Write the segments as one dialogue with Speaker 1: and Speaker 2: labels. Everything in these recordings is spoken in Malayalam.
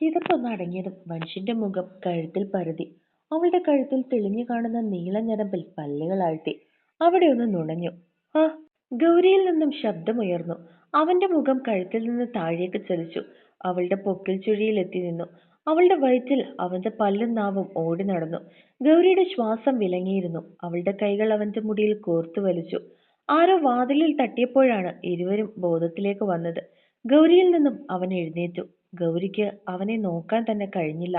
Speaker 1: കിതപ്പൊന്ന് അടങ്ങിയതും മനുഷ്യന്റെ മുഖം കഴുത്തിൽ പരതി. അവളുടെ കഴുത്തിൽ തെളിഞ്ഞു കാണുന്ന നീല ഞരമ്പിൽ പല്ലുകൾ ആഴ്ത്തി. അവിടെ ഒന്ന് നുണഞ്ഞു. ആ ഗൗരിയിൽ നിന്നും ശബ്ദമുയർന്നു. അവന്റെ മുഖം കഴുത്തിൽ നിന്ന് താഴേക്ക് ചലിച്ചു. അവളുടെ പൊക്കിൽ ചുഴിയിൽ എത്തി നിന്നു. അവളുടെ വയറ്റിൽ അവന്റെ പല്ലും നാവും ഓടി നടന്നു. ഗൗരിയുടെ ശ്വാസം വിലങ്ങിയിരുന്നു. അവളുടെ കൈകൾ അവന്റെ മുടിയിൽ കോർത്തു വലിച്ചു. ആരോ വാതിലിൽ തട്ടിയപ്പോഴാണ് ഇരുവരും ബോധത്തിലേക്ക് വന്നത്. ഗൗരിയിൽ നിന്നും അവൻ എഴുന്നേറ്റു. ഗൗരിക്ക് അവനെ നോക്കാൻ തന്നെ കഴിഞ്ഞില്ല.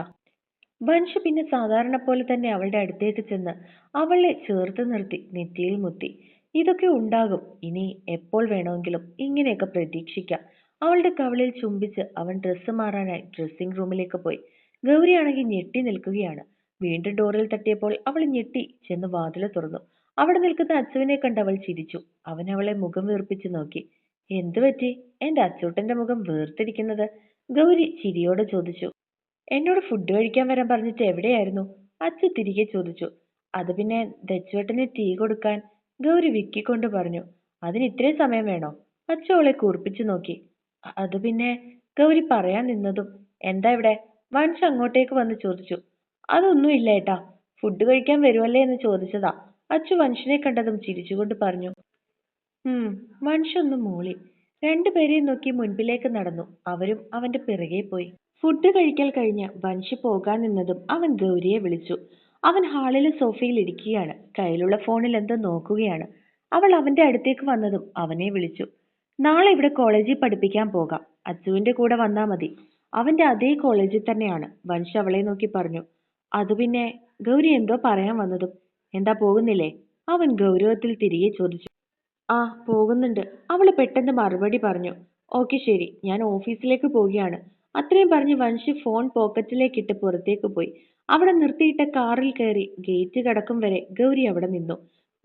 Speaker 1: ബൻഷ് പിന്നെ സാധാരണ പോലെ തന്നെ അവളുടെ അടുത്തേക്ക് ചെന്ന് അവളെ ചേർത്ത് നിർത്തി നെറ്റിയിൽ മുത്തി. ഇതൊക്കെ ഉണ്ടാകും. ഇനി എപ്പോൾ വേണമെങ്കിലും ഇങ്ങനെയൊക്കെ പ്രതീക്ഷിക്കാം. അവളുടെ കവളിൽ ചുംബിച്ച് അവൻ ഡ്രസ്സ് മാറാനായി ഡ്രസ്സിംഗ് റൂമിലേക്ക് പോയി. ഗൗരിയാണെങ്കിൽ ഞെട്ടി നിൽക്കുകയാണ്. വീണ്ടും ഡോറിൽ തട്ടിയപ്പോൾ അവൾ ഞെട്ടി ചെന്ന് വാതിൽ തുറന്നു. അവിടെ നിൽക്കുന്ന അച്ചുവിനെ കണ്ട് അവൾ ചിരിച്ചു. അവൻ അവളെ മുഖം വീർപ്പിച്ച് നോക്കി. എന്തു പറ്റി? എന്റെ അച്ചൂട്ടന്റെ മുഖം വീർത്തിരിക്കുന്നത്? ഗൗരി ചിരിയോടെ ചോദിച്ചു എന്നോട് ഫുഡ് കഴിക്കാൻ വരാൻ പറഞ്ഞിട്ട് എവിടെയായിരുന്നു? അച്ഛൻ തിരികെ ചോദിച്ചു അത് പിന്നെ ദച്ചുവേട്ടന് ടീ കൊടുക്കാൻ. ഗൗരി വിക്കിക്കൊണ്ട് പറഞ്ഞു അതിന് ഇത്രയും സമയം വേണോ? അച്ഛൻ അവളെ കൂർപ്പിച്ചു നോക്കി അത് പിന്നെ ഗൗരി പറയാൻ നിന്നതും എന്താ ഇവിടെ? വൻഷ് അങ്ങോട്ടേക്ക് വന്ന് ചോദിച്ചു അതൊന്നും ഇല്ല ഏട്ടാ ഫുഡ് കഴിക്കാൻ വരുമല്ലേ എന്ന് ചോദിച്ചതാ. അച്ഛൻ വൻഷിനെ കണ്ടതും ചിരിച്ചുകൊണ്ട് പറഞ്ഞു ഉം ഒന്ന് മൂളി രണ്ടുപേരെയും നോക്കി മുൻപിലേക്ക് നടന്നു. അവരും അവന്റെ പിറകെ പോയി. ഫുഡ് കഴിക്കൽ കഴിഞ്ഞ് വൻഷി പോകാൻ നിന്നതും അവൻ ഗൗരിയെ വിളിച്ചു. അവൻ ഹാളിലെ സോഫയിൽ ഇരിക്കുകയാണ്. കയ്യിലുള്ള ഫോണിൽ എന്തോ നോക്കുകയാണ്. അവൾ അവന്റെ അടുത്തേക്ക് വന്നതും അവനെ വിളിച്ചു. നാളെ ഇവിടെ കോളേജിൽ പഠിപ്പിക്കാൻ പോകാം. അച്ചുവിന്റെ കൂടെ വന്നാ മതി. അവന്റെ അതേ കോളേജിൽ തന്നെയാണ്. വൻഷ് അവളെ നോക്കി പറഞ്ഞു. അത് പിന്നെ ഗൗരി എന്തോ പറയാൻ വന്നതും. എന്താ പോകുന്നില്ലേ? അവൻ ഗൗരവത്തിൽ തിരികെ ചോദിച്ചു. ആ പോകുന്നുണ്ട്. അവൾ പെട്ടെന്ന് മറുപടി പറഞ്ഞു. ഓക്കെ ശരി. ഞാൻ ഓഫീസിലേക്ക് പോവുകയാണ്. അത്രയും പറഞ്ഞ് വൻഷി ഫോൺ പോക്കറ്റിലേക്കിട്ട് പുറത്തേക്ക് പോയി. അവിടെ നിർത്തിയിട്ട കാറിൽ കയറി ഗേറ്റ് കടക്കും വരെ ഗൗരി അവിടെ നിന്നു.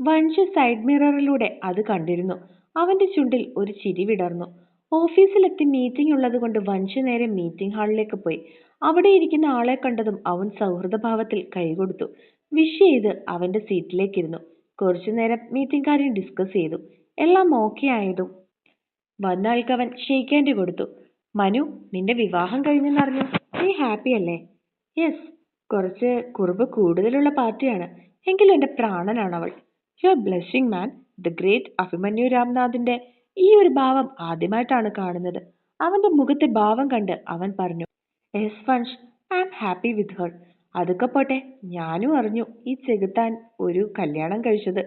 Speaker 1: വൻഷ് സൈഡ് മിററിലൂടെ അത് കണ്ടിരുന്നു. അവന്റെ ചുണ്ടിൽ ഒരു ചിരി വിടർന്നു. ഓഫീസിലെത്തി മീറ്റിംഗ് ഉള്ളത് കൊണ്ട് വൻഷ് നേരെ മീറ്റിംഗ് ഹാളിലേക്ക് പോയി. അവിടെ ഇരിക്കുന്ന ആളെ കണ്ടതും അവൻ സൗഹൃദഭാവത്തിൽ കൈകൊടുത്തു. വിഷ് ചെയ്ത് അവന്റെ സീറ്റിലേക്കിരുന്നു. കുറച്ചു നേരം മീറ്റിംഗ് കാര്യം ഡിസ്കസ് ചെയ്തു. എല്ലാം ഓക്കെ ആയതും. വന്ന ആൾക്ക് അവൻ ഷെയ്ക്ക് ഹാൻഡ് കൊടുത്തു. മനു നിന്റെ വിവാഹം കഴിഞ്ഞെന്നറിഞ്ഞു നീ ഹാപ്പി അല്ലേ? യെസ് കുറച്ച് കുറുമ്പ് കൂടുതലുള്ള പാർട്ടിയാണ് എങ്കിലും എന്റെ പ്രാണനാണ് അവൾ you are blessing man the great Abhimanyu രാംനാഥിന്റെ ഈ ഒരു ഭാവം ആദ്യമായിട്ടാണ് കാണുന്നത്. അവന്റെ മുഖത്തെ ഭാവം കണ്ട് അവൻ പറഞ്ഞു yes Vansh I am happy with her അതൊക്കെ പോട്ടെ ഞാനും അറിഞ്ഞു ഈ ചെകുത്താൻ ഒരു കല്യാണം കഴിച്ചത്.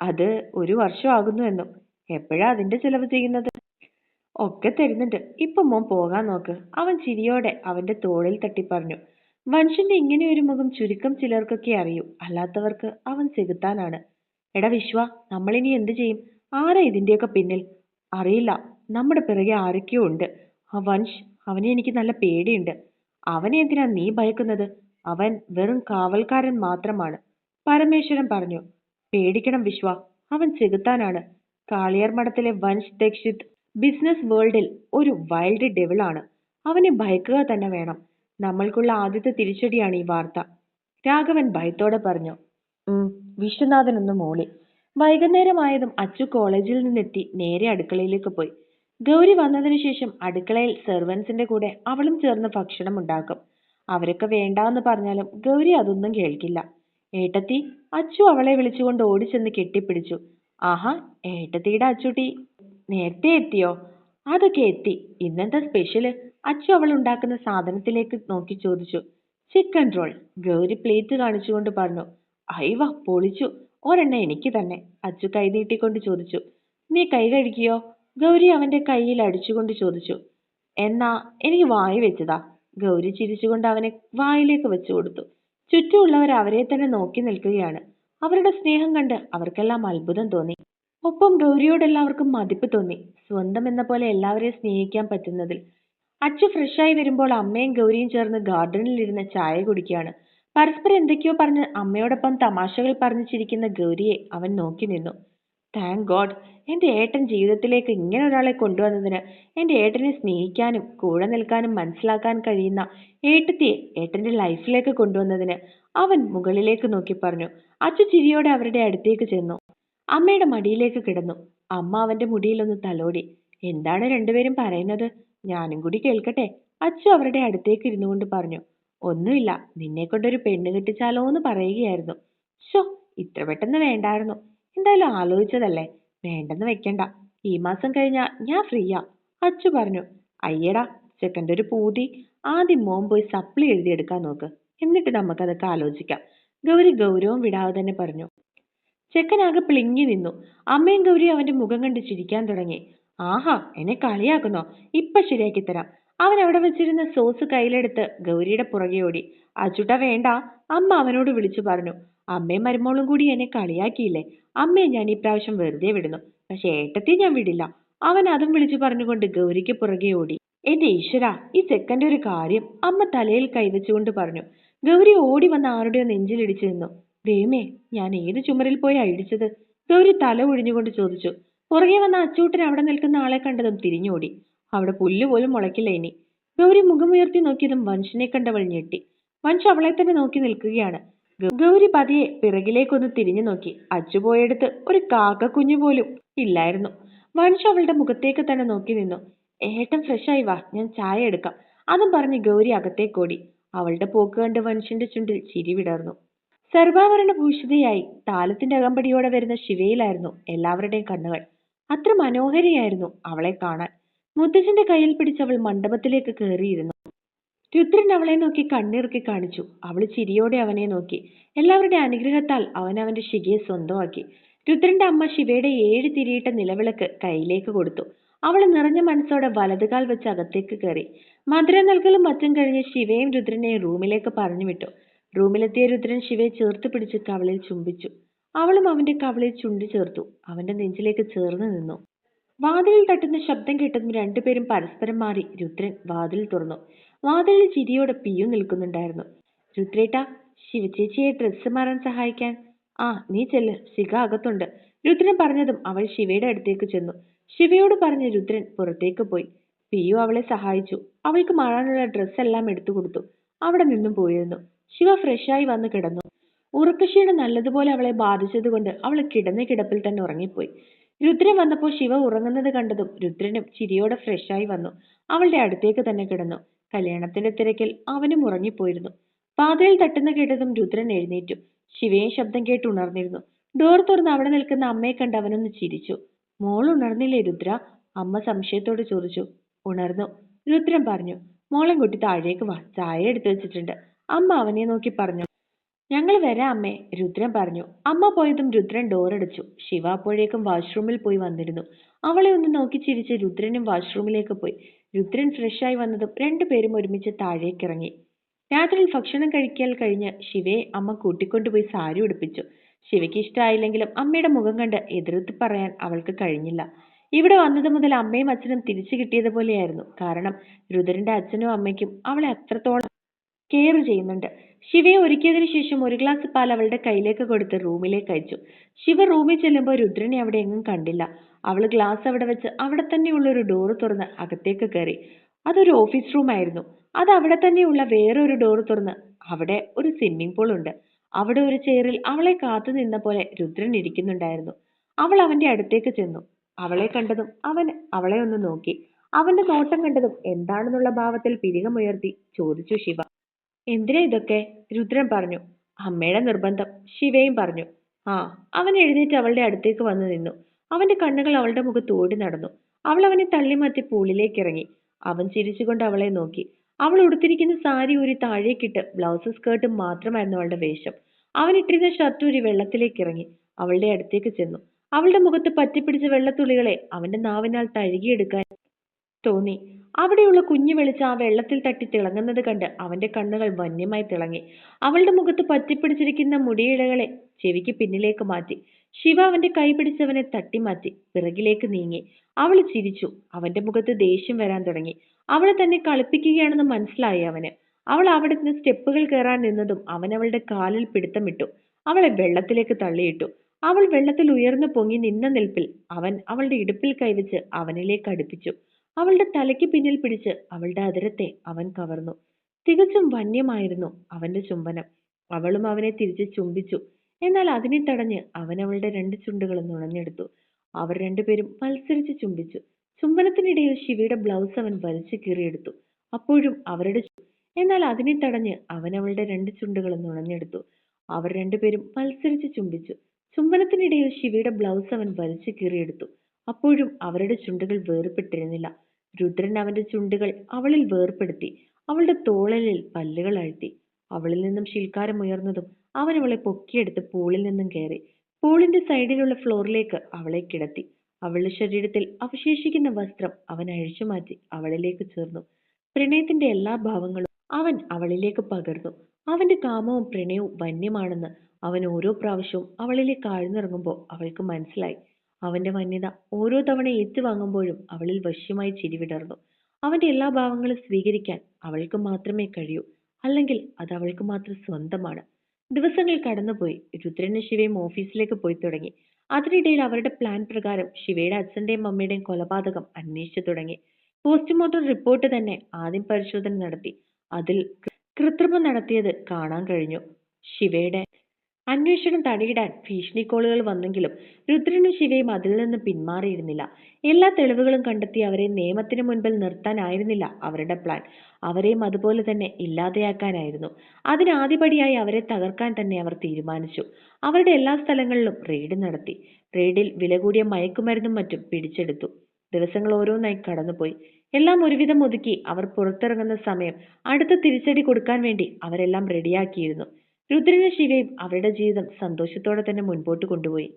Speaker 1: അത് ഒരു വർഷം ആകുന്നു എന്നും. എപ്പോഴാ അതിന്റെ ചിലവ് ചെയ്യുന്നത്? ഒക്കെ തരുന്നുണ്ട്. ഇപ്പൊ മോൻ പോകാൻ നോക്ക്. അവൻ ചിരിയോടെ അവന്റെ തോളിൽ തട്ടി പറഞ്ഞു മനുഷ്യന്റെ ഇങ്ങനെ ഒരു മുഖം ചുരുക്കം ചിലർക്കൊക്കെ അറിയൂ. അല്ലാത്തവർക്ക് അവൻ ചെകുത്താനാണ്. എടാ വിശ്വ നമ്മളിനി എന്ത് ചെയ്യും? ആരാ ഇതിന്റെയൊക്കെ പിന്നിൽ? അറിയില്ല. നമ്മുടെ പിറകെ ആരൊക്കെയോ ഉണ്ട്. ആ വൻഷ് അവനെ എനിക്ക് നല്ല പേടിയുണ്ട്. അവനെ എന്തിനാ നീ ഭയക്കുന്നത്? അവൻ വെറും കാവൽക്കാരൻ മാത്രമാണ്. പരമേശ്വരൻ പറഞ്ഞു പേടിക്കണം വിശ്വ അവൻ ചെകുത്താനാണ്. കാളിയർ മഠത്തിലെ വൻഷ് ദക്ഷിത് ബിസിനസ് വേൾഡിൽ ഒരു വൈൽഡ് ഡെവിളാണ് അവനെ ഭയക്കുക തന്നെ വേണം. നമ്മൾക്കുള്ള ആദ്യത്തെ തിരിച്ചടിയാണ് ഈ വാർത്ത. രാഘവൻ ഭയത്തോടെ പറഞ്ഞു വിശ്വനാഥനൊന്ന് മൂളി. വൈകുന്നേരമായതും അച്ചു കോളേജിൽ നിന്നെത്തി നേരെ അടുക്കളയിലേക്ക് പോയി. ഗൗരി വന്നതിനു ശേഷം അടുക്കളയിൽ സെർവൻസിന്റെ കൂടെ അവളും ചേർന്ന് ഭക്ഷണം ഉണ്ടാക്കും. അവരൊക്കെ വേണ്ടാന്ന് പറഞ്ഞാലും ഗൗരി അതൊന്നും കേൾക്കില്ല. ഏട്ടത്തി അച്ചു അവളെ വിളിച്ചുകൊണ്ട് ഓടിച്ചെന്ന് കെട്ടിപ്പിടിച്ചു. ആഹാ ഏട്ടത്തിയുടെ അച്ചുട്ടി. നേരത്തെ എത്തിയോ? അതൊക്കെ എത്തി. ഇന്നെന്താ സ്പെഷ്യൽ അച്ചു അവൾ ഉണ്ടാക്കുന്ന സാധനത്തിലേക്ക് നോക്കി ചോദിച്ചു. ചിക്കൻ റോൾ ഗൗരി പ്ലേറ്റ് കാണിച്ചുകൊണ്ട് പറഞ്ഞു. അയവ പൊളിച്ചു. ഒരെണ്ണ എനിക്ക് തന്നെ. അച്ചു കൈ നീട്ടിക്കൊണ്ട് ചോദിച്ചു. നീ കൈ കഴുകിയോ? ഗൗരി അവന്റെ കയ്യിൽ അടിച്ചുകൊണ്ട് ചോദിച്ചു. എന്നാ എനിക്ക് വായി വെച്ചതാ. ഗൗരി ചിരിച്ചുകൊണ്ട് അവനെ വായിലേക്ക് വെച്ചു കൊടുത്തു. ചുറ്റുമുള്ളവർ അവരെ തന്നെ നോക്കി നിൽക്കുകയാണ്. അവരുടെ സ്നേഹം കണ്ട് അവർക്കെല്ലാം അത്ഭുതം തോന്നി. ഒപ്പം ഗൗരിയോട് എല്ലാവർക്കും മതിപ്പ് തോന്നി. സ്വന്തം എന്ന പോലെ എല്ലാവരെയും സ്നേഹിക്കാൻ പറ്റുന്നതിൽ. അച്ചു ഫ്രഷായി വരുമ്പോൾ അമ്മയും ഗൗരിയും ചേർന്ന് ഗാർഡനിൽ ഇരുന്ന് ചായ കുടിക്കുകയാണ്. പരസ്പരം എന്തൊക്കെയോ പറഞ്ഞ് അമ്മയോടൊപ്പം തമാശകൾ പറഞ്ഞു ചിരിക്കുന്ന ഗൗരിയെ അവൻ നോക്കി നിന്നു. താങ്ക് ഗോഡ് എന്റെ ഏട്ടൻ ജീവിതത്തിലേക്ക് ഇങ്ങനെ ഒരാളെ കൊണ്ടുവന്നതിന് എന്റെ ഏട്ടനെ സ്നേഹിക്കാനും കൂടെ നിൽക്കാനും മനസ്സിലാക്കാൻ കഴിയുന്ന ഏട്ടത്തിയെ ഏട്ടന്റെ ലൈഫിലേക്ക് കൊണ്ടുവന്നതിന് അവൻ മുകളിലേക്ക് നോക്കി പറഞ്ഞു. അച്ചു ചിരിയോടെ അവരുടെ അടുത്തേക്ക് ചെന്നു. അമ്മയുടെ മടിയിലേക്ക് കിടന്നു. അമ്മ അവന്റെ മുടിയിലൊന്ന് തലോടി. എന്താണ് രണ്ടുപേരും പറയുന്നത്? ഞാനും കൂടി കേൾക്കട്ടെ? അച്ചു അവരുടെ അടുത്തേക്ക് ഇരുന്നു കൊണ്ട് പറഞ്ഞു. ഒന്നുമില്ല. നിന്നെ കൊണ്ടൊരു പെണ്ണ് കിട്ടിച്ചാലോ എന്ന് പറയുകയായിരുന്നു. ഷോ ഇത്ര പെട്ടെന്ന് വേണ്ടായിരുന്നു. എന്തായാലും ആലോചിച്ചതല്ലേ? വേണ്ടെന്ന് വെക്കണ്ട. ഈ മാസം കഴിഞ്ഞാ ഞാൻ ഫ്രീയാ. അച്ചു പറഞ്ഞു. അയ്യടാ ചെക്കന്റെ ഒരു പൂതി. ആദ്യം മോൻ പോയി സപ്ലി എഴുതിയെടുക്കാൻ നോക്ക്. എന്നിട്ട് നമുക്കതൊക്കെ ആലോചിക്കാം. ഗൗരി ഗൗരവം വിടാതെ തന്നെ പറഞ്ഞു. ചെക്കനാകെ പ്ലിങ്ങി നിന്നു. അമ്മയും ഗൗരി അവന്റെ മുഖം കണ്ട് ചിരിക്കാൻ തുടങ്ങി. ആഹാ എന്നെ കളിയാക്കുന്നോ? ഇപ്പൊ ശരിയാക്കി തരാം. അവൻ അവിടെ വെച്ചിരുന്ന സോസ് കയ്യിലെടുത്ത് ഗൗരിയുടെ പുറകെ ഓടി. അച്ചുട്ട വേണ്ട. അമ്മ അവനോട് വിളിച്ചു പറഞ്ഞു. അമ്മയും മരുമോളും കൂടി എന്നെ കളിയാക്കിയില്ലേ? അമ്മയെ ഞാൻ ഈ പ്രാവശ്യം വെറുതെ വിടുന്നു. പക്ഷെ ഏട്ടത്തെ ഞാൻ വിടില്ല. അവൻ അതും വിളിച്ചു പറഞ്ഞുകൊണ്ട് ഗൗരിക്ക് പുറകെ ഓടി. എന്റെ ഈശ്വര ഈ സെക്കൻഡ് ഒരു കാര്യം. അമ്മ തലയിൽ കൈവച്ചുകൊണ്ട് പറഞ്ഞു. ഗൗരി ഓടി വന്ന് ആരുടെയോ നെഞ്ചിലിടിച്ചു നിന്നു ദൈവമേ ഞാൻ ഏത് ചുമരിൽ പോയി അടിച്ചത്? ഗൗരി തല ഒഴിഞ്ഞുകൊണ്ട് ചോദിച്ചു. പുറകെ വന്ന അച്ചൂട്ടൻ അവിടെ നിൽക്കുന്ന ആളെ കണ്ടതും തിരിഞ്ഞോടി. അവിടെ പുല്ല് പോലും മുളയ്ക്കില്ല ഇനി. ഗൗരി മുഖമുയർത്തി നോക്കിയതും വൻഷിനെ കണ്ടവൾ ഞെട്ടി. വൻഷ് അവളെ തന്നെ നോക്കി നിൽക്കുകയാണ്. ഗൗരി പതിയെ പിറകിലേക്കൊന്ന് തിരിഞ്ഞു നോക്കി. അച്ചു പോയെടുത്ത് ഒരു കാക്ക കുഞ്ഞു പോലും ഇല്ലായിരുന്നു. വൻഷ് അവളുടെ മുഖത്തേക്ക് തന്നെ നോക്കി നിന്നു. ഏട്ടൻ ഫ്രഷായി വാ ഞാൻ ചായ എടുക്കാം അതും പറഞ്ഞ് ഗൗരി അകത്തേക്കോടി അവളുടെ പോക്ക് കണ്ട് വൻഷിന്റെ ചുണ്ടിൽ ചിരി വിടർന്നു. സർവാഭരണ ഭൂഷിതയായി താലത്തിന്റെ അകമ്പടിയോടെ വരുന്ന ശിവയിലായിരുന്നു എല്ലാവരുടെയും കണ്ണുകൾ. അത്ര മനോഹരിയായിരുന്നു അവളെ കാണാൻ. മുത്തച്ഛന്റെ കയ്യിൽ പിടിച്ചവൾ മണ്ഡപത്തിലേക്ക് കയറിയിരുന്നു രുദ്രൻ അവളെ നോക്കി കണ്ണിറുക്കി കാണിച്ചു. അവൾ ചിരിയോടെ അവനെ നോക്കി. എല്ലാവരുടെ അനുഗ്രഹത്താൽ അവൻ അവന്റെ ശിഖയെ സ്വന്തമാക്കി. രുദ്രന്റെ അമ്മ ശിവയുടെ ഏഴ് തിരിയിട്ട നിലവിളക്ക് കയ്യിലേക്ക് കൊടുത്തു. അവൾ നിറഞ്ഞ മനസ്സോടെ വലതുകാൽ വെച്ച് അകത്തേക്ക് കയറി. മധുര നൽകലും മറ്റും കഴിഞ്ഞ് ശിവയും രുദ്രനെയും റൂമിലേക്ക് പറഞ്ഞു വിട്ടു റൂമിലെത്തിയ രുദ്രൻ ശിവയെ ചേർത്ത് പിടിച്ച് കവളിൽ ചുംബിച്ചു. അവളും അവന്റെ കവളിൽ ചുണ്ടു ചേർത്തു. അവന്റെ നെഞ്ചിലേക്ക് ചേർന്ന് നിന്നു. വാതിലിൽ തട്ടുന്ന ശബ്ദം കേട്ടതും രണ്ടുപേരും പരസ്പരം മാറി രുദ്രൻ വാതിൽ തുറന്നു. വാതിലിൽ ചിരിയോടെ പിയു നിൽക്കുന്നുണ്ടായിരുന്നു. രുദ്രേട്ട ശിവചേച്ചിയെ ഡ്രസ്സ് മാറാൻ സഹായിക്കാൻ. ആ നീ ചെല്ല്. ശിഖ അകത്തുണ്ട്. രുദ്രൻ പറഞ്ഞതും അവൾ ശിവയുടെ അടുത്തേക്ക് ചെന്നു. ശിവയോട് പറഞ്ഞ രുദ്രൻ പുറത്തേക്ക് പോയി. പിയു അവളെ സഹായിച്ചു. അവൾക്ക് മാറാനുള്ള ഡ്രസ്സെല്ലാം എടുത്തു കൊടുത്തു. അവിടെ നിന്നും പോയിരുന്നു. ശിവ ഫ്രഷായി വന്ന് കിടന്നു. ഉറക്കക്ഷീണം നല്ലതുപോലെ അവളെ ബാധിച്ചതുകൊണ്ട് അവൾ കിടന്ന കിടപ്പിൽ തന്നെ ഉറങ്ങിപ്പോയി. രുദ്രൻ വന്നപ്പോൾ ശിവ ഉറങ്ങുന്നത് കണ്ടതും രുദ്രനും ചിരിയോടെ ഫ്രഷായി വന്നു. അവളുടെ അടുത്തേക്ക് തന്നെ കിടന്നു. കല്യാണത്തിന്റെ തിരക്കിൽ അവനും ഉറങ്ങിപ്പോയിരുന്നു. പാതയിൽ തട്ടുന്ന കേട്ടതും രുദ്രൻ എഴുന്നേറ്റു. ശിവയും ശബ്ദം കേട്ട് ഉണർന്നിരുന്നു. ഡോർ തുറന്ന് അവിടെ നിൽക്കുന്ന അമ്മയെ കണ്ട് അവനൊന്ന് ചിരിച്ചു. മോൾ ഉണർന്നില്ലേ രുദ്ര? അമ്മ സംശയത്തോട് ചോദിച്ചു. ഉണർന്നു. രുദ്രൻ പറഞ്ഞു മോളെ കുട്ടി താഴേക്ക് വാ. ചായ എടുത്തു വെച്ചിട്ടുണ്ട്. അമ്മ അവനെ നോക്കി പറഞ്ഞു. ഞങ്ങൾ വരാം അമ്മേ രുദ്രൻ പറഞ്ഞു. അമ്മ പോയതും രുദ്രൻ ഡോറടിച്ചു ശിവ അപ്പോഴേക്കും വാഷ്റൂമിൽ പോയി വന്നിരുന്നു. അവളെ ഒന്ന് നോക്കി ചിരിച്ച് രുദ്രനും വാഷ്റൂമിലേക്ക് പോയി. രുദ്രൻ ഫ്രഷായി വന്നതും രണ്ടുപേരും ഒരുമിച്ച് താഴേക്ക് ഇറങ്ങി. രാത്രിയിൽ ഭക്ഷണം കഴിക്കൽ കഴിഞ്ഞ് ശിവയെ അമ്മ കൂട്ടിക്കൊണ്ടുപോയി സാരി ഉടുപ്പിച്ചു. ശിവയ്ക്ക് ഇഷ്ടമായില്ലെങ്കിലും അമ്മയുടെ മുഖം കണ്ട് എതിർത്ത് പറയാൻ അവൾക്ക് കഴിഞ്ഞില്ല. ഇവിടെ വന്നത് മുതൽ അമ്മയും അച്ഛനും തിരിച്ചു കിട്ടിയതുപോലെയായിരുന്നു. കാരണം രുദ്രന്റെ അച്ഛനും അമ്മയ്ക്കും അവളെ അത്രത്തോളം കെയർ ചെയ്യുന്നുണ്ട്. ശിവയെ ഒരുക്കിയതിനു ശേഷം ഒരു ഗ്ലാസ് പാൽ അവളുടെ കയ്യിലേക്ക് കൊടുത്ത് റൂമിലേക്ക് അയച്ചു. ശിവ റൂമിൽ ചെല്ലുമ്പോൾ രുദ്രനെ അവിടെ എങ്ങും കണ്ടില്ല. അവൾ ഗ്ലാസ് അവിടെ വെച്ച് അവിടെ തന്നെയുള്ള ഒരു ഡോറ് തുറന്ന് അകത്തേക്ക് കയറി. അതൊരു ഓഫീസ് റൂം ആയിരുന്നു. അത് അവിടെ തന്നെയുള്ള വേറൊരു ഡോറ് തുറന്ന് അവിടെ ഒരു സ്വിമ്മിംഗ് പൂൾ ഉണ്ട്. അവിടെ ഒരു ചെയറിൽ അവളെ കാത്തു നിന്ന പോലെ രുദ്രൻ ഇരിക്കുന്നുണ്ടായിരുന്നു. അവൾ അവന്റെ അടുത്തേക്ക് ചെന്നു. അവളെ കണ്ടതും അവൻ അവളെ ഒന്ന് നോക്കി. അവന്റെ നോട്ടം കണ്ടതും എന്താണെന്നുള്ള ഭാവത്തിൽ പിരികമുയർത്തി ചോദിച്ചു ശിവ. എന്തിനാ ഇതൊക്കെ? രുദ്രൻ പറഞ്ഞു. അമ്മയുടെ നിർബന്ധം. ശിവയും പറഞ്ഞു. ആ അവൻ എഴുന്നേറ്റ് അവളുടെ അടുത്തേക്ക് വന്നു നിന്നു. അവന്റെ കണ്ണുകൾ അവളുടെ മുഖത്ത് ഓടി നടന്നു. അവൾ അവനെ തള്ളി മാറ്റി പൂളിലേക്ക് ഇറങ്ങി. അവൻ ചിരിച്ചുകൊണ്ട് അവളെ നോക്കി. അവൾ ഉടുത്തിരിക്കുന്ന സാരി ഊരി താഴേക്കിട്ട് ബ്ലൗസ് സ്കേർട്ടും മാത്രമായിരുന്നു അവളുടെ വേഷം. അവൻ ഇട്ടിരുന്ന ഷർട്ട് ഊരി വെള്ളത്തിലേക്ക് ഇറങ്ങി. അവളുടെ അടുത്തേക്ക് ചെന്നു. അവളുടെ മുഖത്ത് പറ്റിപ്പിടിച്ച വെള്ളത്തുള്ളികളെ അവന്റെ നാവിനാൽ തഴുകിയെടുക്കാൻ തോന്നി. അവിടെയുള്ള കുഞ്ഞു വെളിച്ചം ആ വെള്ളത്തിൽ തട്ടി തിളങ്ങുന്നത് കണ്ട് അവന്റെ കണ്ണുകൾ വന്യമായി തിളങ്ങി. അവളുടെ മുഖത്ത് പറ്റിപ്പിടിച്ചിരിക്കുന്ന മുടിയിഴകളെ ചെവിക്ക് പിന്നിലേക്ക് മാറ്റി. ശിവ അവന്റെ കൈ പിടിച്ചവനെ തട്ടിമാറ്റി പിറകിലേക്ക് നീങ്ങി. അവൾ ചിരിച്ചു. അവന്റെ മുഖത്ത് ദേഷ്യം വരാൻ തുടങ്ങി. അവളെ തന്നെ കളിപ്പിക്കുകയാണെന്ന് മനസ്സിലായി അവന്. അവൾ അവിടെ നിന്ന് സ്റ്റെപ്പുകൾ കയറാൻ നിന്നതും അവൻ അവളുടെ കാലിൽ പിടുത്തമിട്ടു. അവളെ വെള്ളത്തിലേക്ക് തള്ളിയിട്ടു. അവൾ വെള്ളത്തിൽ ഉയർന്നു പൊങ്ങി നിന്ന നിൽപ്പിൽ അവൻ അവളുടെ ഇടുപ്പിൽ കൈവച്ച് അവനിലേക്ക് അടുപ്പിച്ചു. അവളുടെ തലയ്ക്ക് പിന്നിൽ പിടിച്ച് അവളുടെ അതിരത്തെ അവൻ കവർന്നു. തികച്ചും വന്യമായിരുന്നു അവന്റെ ചുംബനം. അവളും അവനെ തിരിച്ച് ചുംബിച്ചു. എന്നാൽ അതിനെ തടഞ്ഞ് അവൻ അവളുടെ രണ്ട് ചുണ്ടുകളും നുണഞ്ഞെടുത്തു. അവർ രണ്ടുപേരും മത്സരിച്ച് ചുംബിച്ചു. ചുംബനത്തിനിടയിൽ ശിവയുടെ ബ്ലൗസ് അവൻ വലിച്ചു കീറിയെടുത്തു. അപ്പോഴും അവരുടെ എന്നാൽ അതിനെ തടഞ്ഞ് അവൻ അവളുടെ രണ്ട് ചുണ്ടുകളും നുണഞ്ഞെടുത്തു. അവർ രണ്ടുപേരും മത്സരിച്ച് ചുംബിച്ചു. ചുംബനത്തിനിടയിൽ ശിവയുടെ ബ്ലൗസ് അവൻ വലിച്ചു കീറിയെടുത്തു. അപ്പോഴും അവരുടെ ചുണ്ടുകൾ വേർപെട്ടിരുന്നില്ല. രുദ്രൻ അവന്റെ ചുണ്ടുകൾ അവളിൽ വേർപ്പെടുത്തി അവളുടെ തോളലിൽ പല്ലുകൾ അഴ്ത്തി. അവളിൽ നിന്നും ശിൽക്കാരം ഉയർന്നതും അവൻ അവളെ പൊക്കിയെടുത്ത് പൂളിൽ നിന്നും കയറി. പൂളിന്റെ സൈഡിലുള്ള ഫ്ലോറിലേക്ക് അവളെ കിടത്തി. അവളുടെ ശരീരത്തിൽ അവശേഷിക്കുന്ന വസ്ത്രം അവൻ അഴിച്ചു മാറ്റി അവളിലേക്ക് ചേർന്നു. പ്രണയത്തിന്റെ എല്ലാ ഭാവങ്ങളും അവൻ അവളിലേക്ക് പകർന്നു. അവന്റെ കാമവും പ്രണയവും വന്യമാണെന്ന് അവൻ ഓരോ പ്രാവശ്യവും അവളിലേക്ക് ആഴ്ന്നിറങ്ങുമ്പോൾ അവൾക്ക് മനസ്സിലായി. അവന്റെ വന്യത ഓരോ തവണ ഏറ്റുവാങ്ങുമ്പോഴും അവളിൽ വശ്യമായി ചിരി വിടർന്നു. അവന്റെ എല്ലാ ഭാവങ്ങളും സ്വീകരിക്കാൻ അവൾക്ക് മാത്രമേ കഴിയൂ. അല്ലെങ്കിൽ അത് അവൾക്ക് മാത്രം സ്വന്തമാണ്. ദിവസങ്ങൾ കടന്നുപോയി. രുദ്രനും ശിവയും ഓഫീസിലേക്ക് പോയി തുടങ്ങി. അതിനിടയിൽ അവരുടെ പ്ലാൻ പ്രകാരം ശിവയുടെ അച്ഛന്റെയും അമ്മയുടെയും കൊലപാതകം അന്വേഷിച്ചു തുടങ്ങി. പോസ്റ്റ്മോർട്ടം റിപ്പോർട്ട് തന്നെ ആദ്യം പരിശോധന നടത്തി. അതിൽ കൃത്രിമം നടത്തിയത് കാണാൻ കഴിഞ്ഞു. ശിവയുടെ അന്വേഷണം തടയിടാൻ ഭീഷണി കോളുകൾ വന്നെങ്കിലും രുദ്രനും ശിവയും അതിൽ നിന്ന് പിന്മാറിയിരുന്നില്ല. എല്ലാ തെളിവുകളും കണ്ടെത്തി അവരെ നിയമത്തിന് മുൻപിൽ നിർത്താനായിരുന്നില്ല അവരുടെ പ്ലാൻ അവരെയും അതുപോലെ തന്നെ ഇല്ലാതെയാക്കാനായിരുന്നു. അതിന് ആദ്യപടിയായി അവരെ തകർക്കാൻ തന്നെ അവർ തീരുമാനിച്ചു. അവരുടെ എല്ലാ സ്ഥലങ്ങളിലും റെയ്ഡ് നടത്തി. റെയ്ഡിൽ വില കൂടിയ മയക്കുമരുന്നും മറ്റും പിടിച്ചെടുത്തു. ദിവസങ്ങൾ ഓരോന്നായി കടന്നുപോയി. എല്ലാം ഒരുവിധം ഒതുക്കി അവർ പുറത്തിറങ്ങുന്ന സമയം അടുത്ത തിരിച്ചടി കൊടുക്കാൻ വേണ്ടി അവരെല്ലാം റെഡിയാക്കിയിരുന്നു രുദ്രനും ശിവയും അവരുടെ ജീവിതം സന്തോഷത്തോടെ തന്നെ മുൻപോട്ട് കൊണ്ടുപോയി.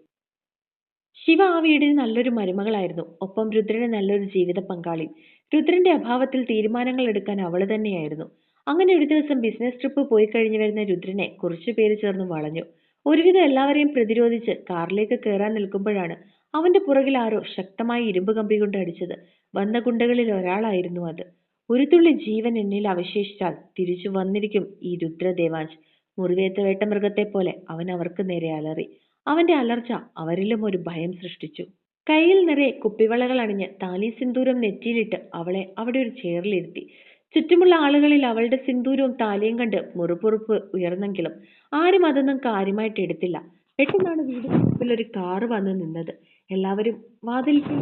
Speaker 1: ശിവ ആ വീടിന് നല്ലൊരു മരുമകളായിരുന്നു. ഒപ്പം രുദ്രന് നല്ലൊരു ജീവിത പങ്കാളി. രുദ്രന്റെ അഭാവത്തിൽ തീരുമാനങ്ങൾ എടുക്കാൻ അവൾ തന്നെയായിരുന്നു. അങ്ങനെ ഒരു ദിവസം ബിസിനസ് ട്രിപ്പ് പോയി കഴിഞ്ഞു വരുന്ന രുദ്രനെ കുറച്ചു പേര് ചേർന്ന് വളഞ്ഞു. ഒരുവിധം എല്ലാവരെയും പ്രതിരോധിച്ച് കാറിലേക്ക് കയറാൻ നിൽക്കുമ്പോഴാണ് അവന്റെ പുറകിൽ ആരോ ശക്തമായി ഇരുമ്പ് കമ്പി കൊണ്ട് അടിച്ചത്. വന്ന ഗുണ്ടകളിൽ ഒരാളായിരുന്നു അത്. ഒരു തുള്ളി ജീവൻ എന്നിൽ അവശേഷിച്ചാൽ തിരിച്ചു വന്നിരിക്കും ഈ രുദ്രദേവാഞ്ച് മുറിവേറ്റ വേട്ടമൃഗത്തെ പോലെ അവൻ അവർക്ക് നേരെ അലറി. അവന്റെ അലർച്ച അവരിലും ഒരു ഭയം സൃഷ്ടിച്ചു. കയ്യിൽ നിറയെ കുപ്പിവളകൾ അണിഞ്ഞ് താലി സിന്ദൂരം നെറ്റിയിലിട്ട് അവളെ അവിടെ ഒരു ചെയറിലിരുത്തി. ചുറ്റുമുള്ള ആളുകളിൽ അവളുടെ സിന്ദൂരവും താലിയും കണ്ട് മുറുപുറുപ്പ് ഉയർന്നെങ്കിലും ആരും അതൊന്നും കാര്യമായിട്ട് എടുത്തില്ല. പെട്ടെന്നാണ് വീടിന് മുമ്പിൽ ഒരു കാറ് വന്ന് നിന്നത്. എല്ലാവരും വാതിൽക്കൽ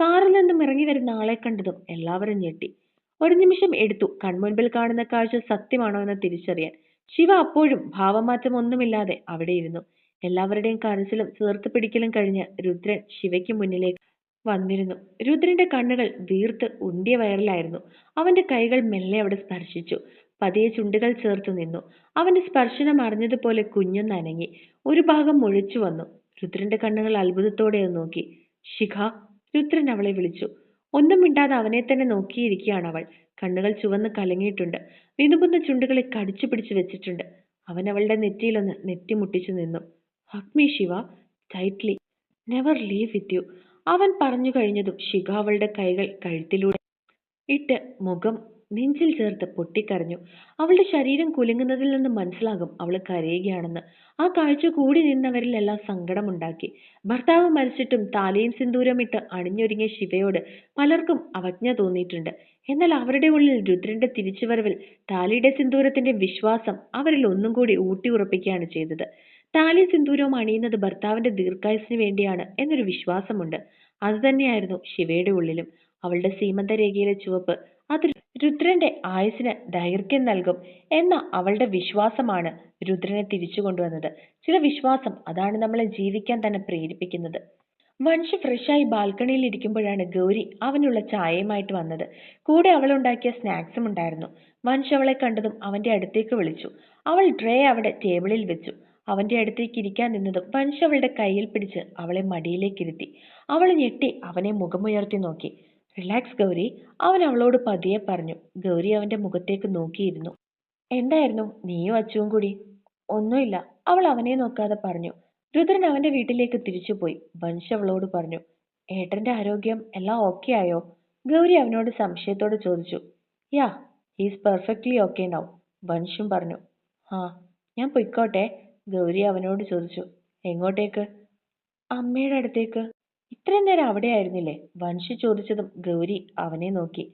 Speaker 1: കാറിൽ നിന്നും ഇറങ്ങി വരുന്ന ആളെ കണ്ടതും എല്ലാവരും ഞെട്ടി. ഒരു നിമിഷം എടുത്തു കൺമുൻപിൽ കാണുന്ന കാഴ്ച സത്യമാണോ എന്ന് തിരിച്ചറിയാൻ. ശിവ അപ്പോഴും ഭാവമാറ്റം ഒന്നുമില്ലാതെ അവിടെ ഇരുന്നു. എല്ലാവരുടെയും കരച്ചിലും ചേർത്ത് പിടിക്കലും കഴിഞ്ഞ് രുദ്രൻ ശിവയ്ക്ക് മുന്നിലേക്ക് വന്നിരുന്നു. രുദ്രന്റെ കണ്ണുകൾ വീർത്ത് ഉണ്ടിയ വയറിലായിരുന്നു. അവന്റെ കൈകൾ മെല്ലെ അവിടെ സ്പർശിച്ചു. പതിയെ ചുണ്ടുകൾ ചേർത്ത് നിന്നു. അവന്റെ സ്പർശനം അറിഞ്ഞതുപോലെ കുഞ്ഞൊന്ന് അനങ്ങി. ഒരു ഭാഗം മുഴച്ചു വന്നു. രുദ്രന്റെ കണ്ണുകൾ അത്ഭുതത്തോടെ അത് നോക്കി. ശിഖ രുദ്രൻ അവളെ വിളിച്ചു. ഒന്നും മിണ്ടാതെ അവനെ തന്നെ നോക്കിയിരിക്കുകയാണ് അവൾ. കണ്ണുകൾ ചുവന്ന് കലങ്ങിയിട്ടുണ്ട്. വിനുപുന്ന ചുണ്ടുകളെ കടിച്ചു പിടിച്ചു വെച്ചിട്ടുണ്ട്. അവൻ അവളുടെ നെറ്റിയിലൊന്ന് നെറ്റി മുട്ടിച്ചു നിന്നു. Hug me Shiva tightly. Never leave with you. അവൻ പറഞ്ഞു കഴിഞ്ഞതും ശിഖ അവളുടെ കൈകൾ കഴുത്തിലൂടെ ഇട്ട് മുഖം നെഞ്ചിൽ ചേർത്ത് പൊട്ടിക്കരഞ്ഞു. അവളുടെ ശരീരം കുലുങ്ങുന്നതിൽ നിന്ന് മനസ്സിലാകും അവൾ കരയുകയാണെന്ന്. ആ കാഴ്ച കൂടി നിന്നവരിലെല്ലാം സങ്കടമുണ്ടാക്കി. ഭർത്താവ് മരിച്ചിട്ടും താലിയും സിന്ദൂരം ഇട്ട് അണിഞ്ഞൊരുങ്ങിയ ശിവയോട് പലർക്കും അവജ്ഞ തോന്നിയിട്ടുണ്ട്. എന്നാൽ അവരുടെ ഉള്ളിൽ രുദ്രന്റെ തിരിച്ചുവരവിൽ താലിയുടെ സിന്ദൂരത്തിന്റെ വിശ്വാസം അവരിൽ ഒന്നും കൂടി ഊട്ടി ഉറപ്പിക്കുകയാണ് ചെയ്തത്. താലി സിന്ദൂരവും അണിയുന്നത് ഭർത്താവിന്റെ ദീർഘായുസിന് വേണ്ടിയാണ് എന്നൊരു വിശ്വാസമുണ്ട്. അതുതന്നെയായിരുന്നു ശിവയുടെ ഉള്ളിലും. അവളുടെ സീമന്തരേഖയിലെ ചുവപ്പ് അത് രുദ്രന്റെ ആയുസിന് ദൈർഘ്യം നൽകും എന്ന അവളുടെ വിശ്വാസമാണ് രുദ്രനെ തിരിച്ചു കൊണ്ടുവന്നത്. ചില വിശ്വാസം അതാണ് നമ്മളെ ജീവിക്കാൻ തന്നെ പ്രേരിപ്പിക്കുന്നത്. വൻഷ് ഫ്രഷായി ബാൽക്കണിയിൽ ഇരിക്കുമ്പോഴാണ് ഗൗരി അവനുള്ള ചായയുമായിട്ട് വന്നത്. കൂടെ അവൾ ഉണ്ടാക്കിയ സ്നാക്സും ഉണ്ടായിരുന്നു. വൻഷ് അവളെ കണ്ടതും അവന്റെ അടുത്തേക്ക് വിളിച്ചു. അവൾ ട്രേ അവിടെ ടേബിളിൽ വെച്ചു. അവന്റെ അടുത്തേക്ക് ഇരിക്കാൻ നിന്നതും വൻഷ് അവളുടെ കയ്യിൽ പിടിച്ച് അവളെ മടിയിലേക്ക് ഇരുത്തി. അവൾ ഞെട്ടി അവനെ മുഖമുയർത്തി നോക്കി. റിലാക്സ് ഗൗരി. അവൻ അവളോട് പതിയെ പറഞ്ഞു. ഗൗരി അവന്റെ മുഖത്തേക്ക് നോക്കിയിരുന്നു. എന്തായിരുന്നു? നീയും അച്ചുവും കൂടി? ഒന്നുമില്ല. അവൾ അവനെ നോക്കാതെ പറഞ്ഞു. രുദ്രൻ അവന്റെ വീട്ടിലേക്ക് തിരിച്ചുപോയി. വൻഷ് അവളോട് പറഞ്ഞു. ഏട്ടന്റെ ആരോഗ്യം എല്ലാം ഓക്കെ ആയോ? ഗൗരി അവനോട് സംശയത്തോടെ ചോദിച്ചു. Yeah he's perfectly okay now വൻഷും പറഞ്ഞു. ആ ഞാൻ പൊയ്ക്കോട്ടെ ഗൗരി അവനോട് ചോദിച്ചു. എങ്ങോട്ടേക്ക്? അമ്മയുടെ അടുത്തേക്ക്. ഇത്രയും നേരം അവിടെ ആയിരുന്നില്ലേ? ചോദിച്ചതും ഗൗരി അവനെ നോക്കി.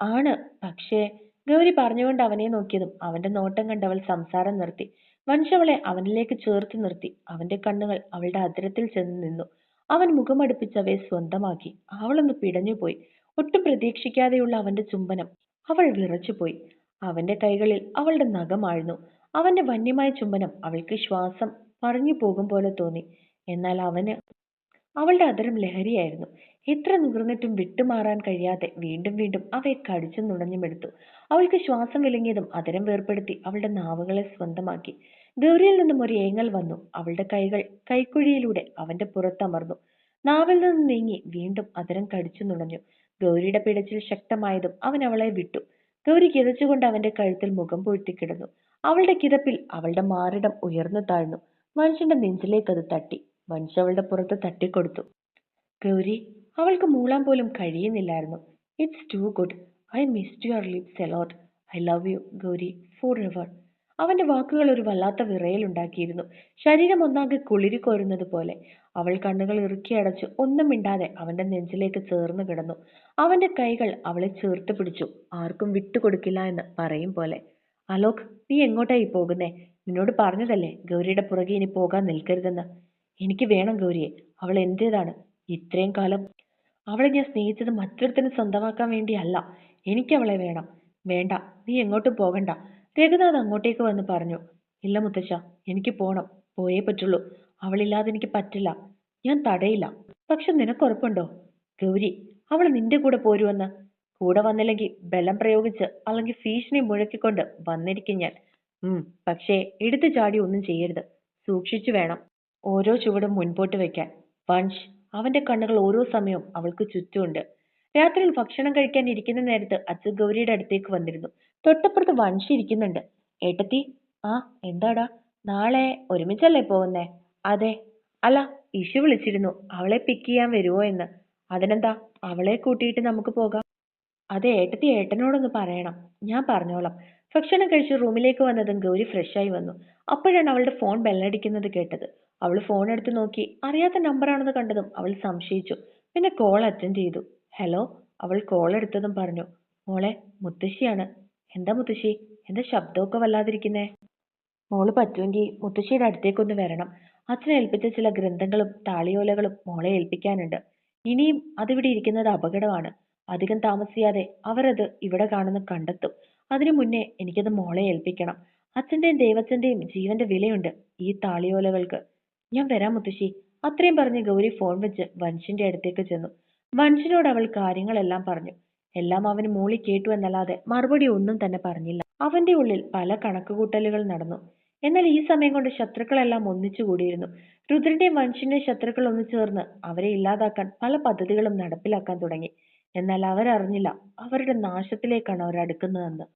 Speaker 1: ആണ് പക്ഷേ ഗൗരി പറഞ്ഞുകൊണ്ട് അവനെ നോക്കിയതും അവന്റെ നോട്ടം കണ്ടവൾ സംസാരം നിർത്തി. വൻഷ അവളെ അവനിലേക്ക് ചേർത്ത് നിർത്തി. അവന്റെ കണ്ണുകൾ അവളുടെ അതിരത്തിൽ ചെന്ന് നിന്നു. അവൻ മുഖമടുപ്പിച്ച് അവയെ സ്വന്തമാക്കി. അവളൊന്ന് പിടഞ്ഞുപോയി. ഒട്ടും പ്രതീക്ഷിക്കാതെയുള്ള അവന്റെ ചുംബനം. അവൾ വിറച്ചുപോയി. അവന്റെ കൈകളിൽ അവളുടെ നഖമാഴ്ന്നു അവന്റെ വന്യമായ ചുംബനം അവൾക്ക് ശ്വാസം പറഞ്ഞു പോകും പോലെ തോന്നി. എന്നാൽ അവന് അവളുടെ അതരം ലഹരിയായിരുന്നു. എത്ര നുകർന്നിട്ടും വിട്ടുമാറാൻ കഴിയാതെ വീണ്ടും വീണ്ടും അവയെ കടിച്ചു നുണഞ്ഞുമെടുത്തു അവൾക്ക് ശ്വാസം വിലങ്ങിയതും അതരം വേർപ്പെടുത്തി അവളുടെ നാവുകളെ സ്വന്തമാക്കി. ഗൗരിയിൽ നിന്നും ഒരു ഏങ്ങൽ വന്നു. അവളുടെ കൈകൾ കൈക്കുഴിയിലൂടെ അവന്റെ പുറത്തമർന്നു നാവിൽ നിന്ന് നീങ്ങി വീണ്ടും അതരം കടിച്ചു നുണഞ്ഞു. ഗൗരിയുടെ പിടച്ചിൽ ശക്തമായതും അവൻ അവളെ വിട്ടു. ഗൗരി കിതച്ചുകൊണ്ട് അവന്റെ കഴുത്തിൽ മുഖം പൊഴുത്തിക്കിടന്നു അവളുടെ കിതപ്പിൽ അവളുടെ മാറിടം ഉയർന്നു താഴ്ന്നു. മനുഷ്യന്റെ നെഞ്ചിലേക്ക് അത് തട്ടി. മനുഷ്യ അവളുടെ പുറത്ത് തട്ടിക്കൊടുത്തു. ഗൗരി അവൾക്ക് മൂളാൻ പോലും കഴിയുന്നില്ലായിരുന്നു. It's too good I missed your lips a lot I love you Gauri forever അവന്റെ വാക്കുകൾ ഒരു വല്ലാത്ത വിറയലുണ്ടാക്കിയിരുന്നു ശരീരം ഒന്നാകെ കുളിരി കോരുന്നത് പോലെ. അവൾ കണ്ണുകൾ ഇറുക്കി അടച്ച് ഒന്നും മിണ്ടാതെ അവന്റെ നെഞ്ചിലേക്ക് ചേർന്ന് കിടന്നു. അവന്റെ കൈകൾ അവളെ ചേർത്ത് പിടിച്ചു. ആർക്കും വിട്ടുകൊടുക്കില്ല എന്ന് പറയും പോലെ. അലോക് നീ എങ്ങോട്ടായി പോകുന്നേ? നിന്നോട് പറഞ്ഞതല്ലേ ഗൗരിയുടെ പുറകെ ഇനി പോകാൻ നിൽക്കരുതെന്ന്? എനിക്ക് വേണം ഗൗരിയെ. അവൾ എന്റേതാണ്. ഇത്രയും കാലം അവളെ ഞാൻ സ്നേഹിച്ചത് മറ്റൊരുത്തിന് സ്വന്തമാക്കാൻ വേണ്ടിയല്ല. എനിക്ക് അവളെ വേണം. വേണ്ട. നീ എങ്ങോട്ടും പോകണ്ട. രഘുനാഥ് അങ്ങോട്ടേക്ക് വന്ന് പറഞ്ഞു ഇല്ല മുത്തശ്ശ എനിക്ക് പോണം. പോയേ പറ്റുള്ളൂ. അവളില്ലാതെ എനിക്ക് പറ്റില്ല. ഞാൻ തടയില്ല. പക്ഷെ നിനക്കുറപ്പുണ്ടോ ഗൗരി അവൾ നിന്റെ കൂടെ പോരുമെന്ന് കൂടെ വന്നില്ലെങ്കിൽ ബലം പ്രയോഗിച്ച് അല്ലെങ്കിൽ ഭീഷണി മുഴക്കിക്കൊണ്ട് വന്നിരിക്കും ഞാൻ. ഉം പക്ഷേ എടുത്തു ചാടി ഒന്നും ചെയ്യരുത്. സൂക്ഷിച്ചു വേണം. ഓരോ ചുവടും മുൻപോട്ട് വെക്കാൻ. വൻഷ് അവന്റെ കണ്ണുകൾ ഓരോ സമയവും അവൾക്ക് ചുറ്റുമുണ്ട്. രാത്രിയിൽ ഭക്ഷണം കഴിക്കാൻ ഇരിക്കുന്ന നേരത്ത് അച്ഛൻ ഗൗരിയുടെ അടുത്തേക്ക് വന്നിരുന്നു. തൊട്ടപ്പുറത്ത് വൻഷി ഇരിക്കുന്നുണ്ട്. ഏട്ടത്തി ആ എന്താടാ? നാളെ ഒരുമിച്ചല്ലേ പോകുന്നേ? അതെ. അല്ല ഇഷു വിളിച്ചിരുന്നു. അവളെ പിക്ക് ചെയ്യാൻ വരുമോ എന്ന്. അതിനെന്താ? അവളെ കൂട്ടിയിട്ട് നമുക്ക് പോകാം? അതെ ഏട്ടത്തി ഏട്ടനോടൊന്ന് പറയണം. ഞാൻ പറഞ്ഞോളാം. ഭക്ഷണം കഴിച്ച് റൂമിലേക്ക് വന്നതും ഗൗരി ഫ്രഷായി വന്നു. അപ്പോഴാണ് അവളുടെ ഫോൺ ബെല്ലടിക്കുന്നത് കേട്ടത്. അവൾ ഫോൺ എടുത്ത് നോക്കി. അറിയാത്ത നമ്പറാണെന്ന് കണ്ടതും അവൾ സംശയിച്ചു. പിന്നെ കോൾ അറ്റൻഡ് ചെയ്തു. ഹലോ അവൾ കോൾ എടുത്തതും പറഞ്ഞു. മോളെ മുത്തശ്ശിയാണ്. എന്താ മുത്തശ്ശി? എന്താ ശബ്ദമൊക്കെ വല്ലാതിരിക്കുന്നേ? മോൾ പറ്റുമെങ്കിൽ മുത്തശ്ശിയുടെ അടുത്തേക്കൊന്ന് വരണം. അച്ഛനെ ഏൽപ്പിച്ച ചില ഗ്രന്ഥങ്ങളും താളിയോലകളും മോളെ ഏൽപ്പിക്കാനുണ്ട്. ഇനിയും അതിവിടെ ഇരിക്കുന്നത് അപകടമാണ്. അധികം താമസിയാതെ അവരത് ഇവിടെ കാണുന്ന കണ്ടെത്തും. അതിനു മുന്നേ എനിക്കത് മോളെ ഏൽപ്പിക്കണം. അച്ഛന്റെയും ദൈവച്ഛന്റെയും ജീവന്റെ വിലയുണ്ട് ഈ താളിയോലകൾക്ക്. ഞാൻ വരാം മുത്തശ്ശി. അത്രയും പറഞ്ഞ് ഗൗരി ഫോൺ വെച്ച് വൻഷിന്റെ അടുത്തേക്ക് ചെന്നു. വൻഷിനോട് അവൾ കാര്യങ്ങളെല്ലാം പറഞ്ഞു. എല്ലാം അവൻ മൂളി കേട്ടു എന്നല്ലാതെ മറുപടി ഒന്നും തന്നെ പറഞ്ഞില്ല. അവന്റെ ഉള്ളിൽ പല കണക്കുകൂട്ടലുകൾ നടന്നു. എന്നാൽ ഈ സമയം കൊണ്ട് ശത്രുക്കളെല്ലാം ഒന്നിച്ചു കൂടിയിരുന്നു. രുദ്രന്റെയും വൻഷിന്റെയും ശത്രുക്കൾ ഒന്നു ചേർന്ന് അവരെ ഇല്ലാതാക്കാൻ പല പദ്ധതികളും നടപ്പിലാക്കാൻ തുടങ്ങി. എന്നാൽ അവരറിഞ്ഞില്ല അവരുടെ നാശത്തിലേക്കാണ് അവർ അടുക്കുന്നതെന്ന്